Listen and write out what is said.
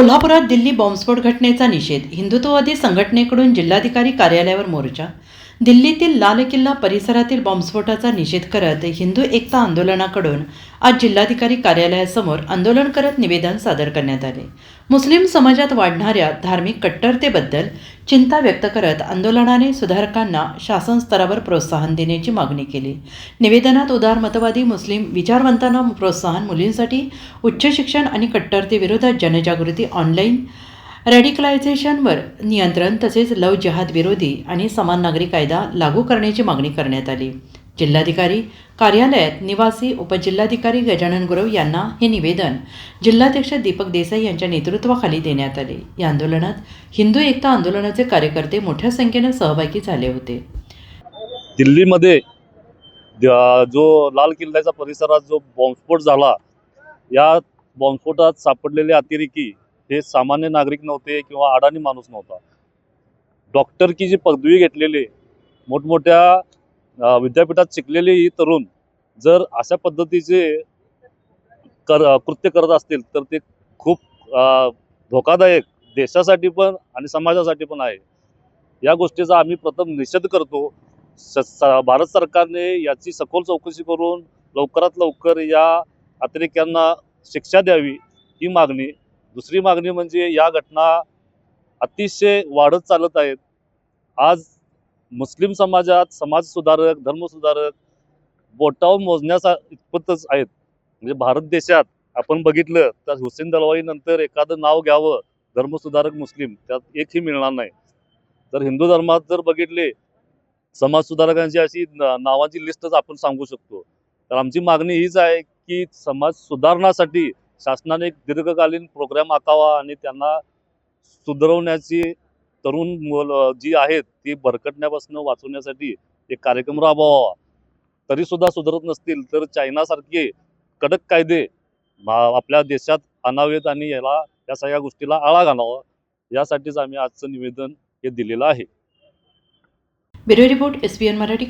कोल्हापुरात दिल्ली बॉम्बस्फोट घटनेचा निषेध हिंदुत्ववादी संघटनेकडून जिल्हाधिकारी कार्यालयावर मोर्चा दिल्लीतील लाल किल्ला परिसरातील बॉम्बस्फोटाचा निषेध करत हिंदू एकता आंदोलनाकडून आज जिल्हाधिकारी कार्यालयासमोर आंदोलन करत निवेदन सादर करण्यात आले. मुस्लिम समाजात वाढणाऱ्या धार्मिक कट्टरतेबद्दल चिंता व्यक्त करत आंदोलनाने सुधारकांना शासन स्तरावर प्रोत्साहन देण्याची मागणी केली. निवेदनात उदारमतवादी मुस्लिम विचारवंतांना प्रोत्साहन मुलींसाठी उच्च शिक्षण आणि कट्टरतेविरोधात जनजागृती ऑनलाईन रॅडिकलायझेशनवर नियंत्रण तसेच लव जिहाद विरोधी आणि समान नागरी कायदा लागू करण्याची मागणी करण्यात आली. जिल्हाधिकारी कार्यालयात निवासी उपजिल्हाधिकारी गजानन गुरव यांना हे निवेदन जिल्हाध्यक्ष दीपक देसाई यांच्या नेतृत्वाखाली देण्यात आले. या आंदोलनात हिंदू एकता आंदोलनाचे कार्यकर्ते मोठ्या संख्येने सहभागी झाले होते. दिल्लीमध्ये जो लाल किल्ल्याचा परिसरात जो बॉम्बस्फोट झाला या बॉम्बस्फोटात सापडलेले अतिरेकी हे सामान्य नागरिक नव्हते किंवा अडाणी माणूस नव्हता. डॉक्टर की जी पदवी घेतलेले मोठमोठ्या विद्यापीठात शिकलेले ही तरुण जर अशा पद्धतीचे कर कृत्य करत असतील तर ते खूप धोकादायक देशासाठी पण आणि समाजासाठी पण आहे. या गोष्टीचा आम्ही प्रथम निषेध करतो. स भारत सरकारने याची सखोल चौकशी करून लवकरात लवकर या अतिरेक्यांना शिक्षा द्यावी ही मागणी दुसरी मागणी म्हणजे या घटना अतिशय वाढत चालत आहेत. आज मुस्लिम समाजात समाजसुधारक धर्मसुधारक बोटावर मोजण्याचा इतपतच आहेत. म्हणजे भारत देशात आपण बघितलं तर हुसेन दलवाई नंतर एखादं नाव घ्यावं धर्मसुधारक मुस्लिम त्यात एकही मिळणार नाही. तर हिंदू धर्मात जर बघितले समाज सुधारकांची अशी नावाची लिस्टच आपण सांगू शकतो. तर आमची मागणी हीच आहे की समाज सुधारणासाठी शासनाने एक दीर्घकालीन प्रोग्राम आखावा आणि त्यांना सुधरवण्याची तरुण मुलं जी आहेत ती भरकटण्यापासून वाचवण्यासाठी एक कार्यक्रम राबवावा. तरी सुद्धा सुधरत नसतील तर चायनासारखे कडक कायदे आपल्या देशात आणावेत आणि याला या सगळ्या गोष्टीला आळा घालावा. यासाठीच आम्ही आजचं निवेदन हे दिलेलं आहे. Bureau report S Marathi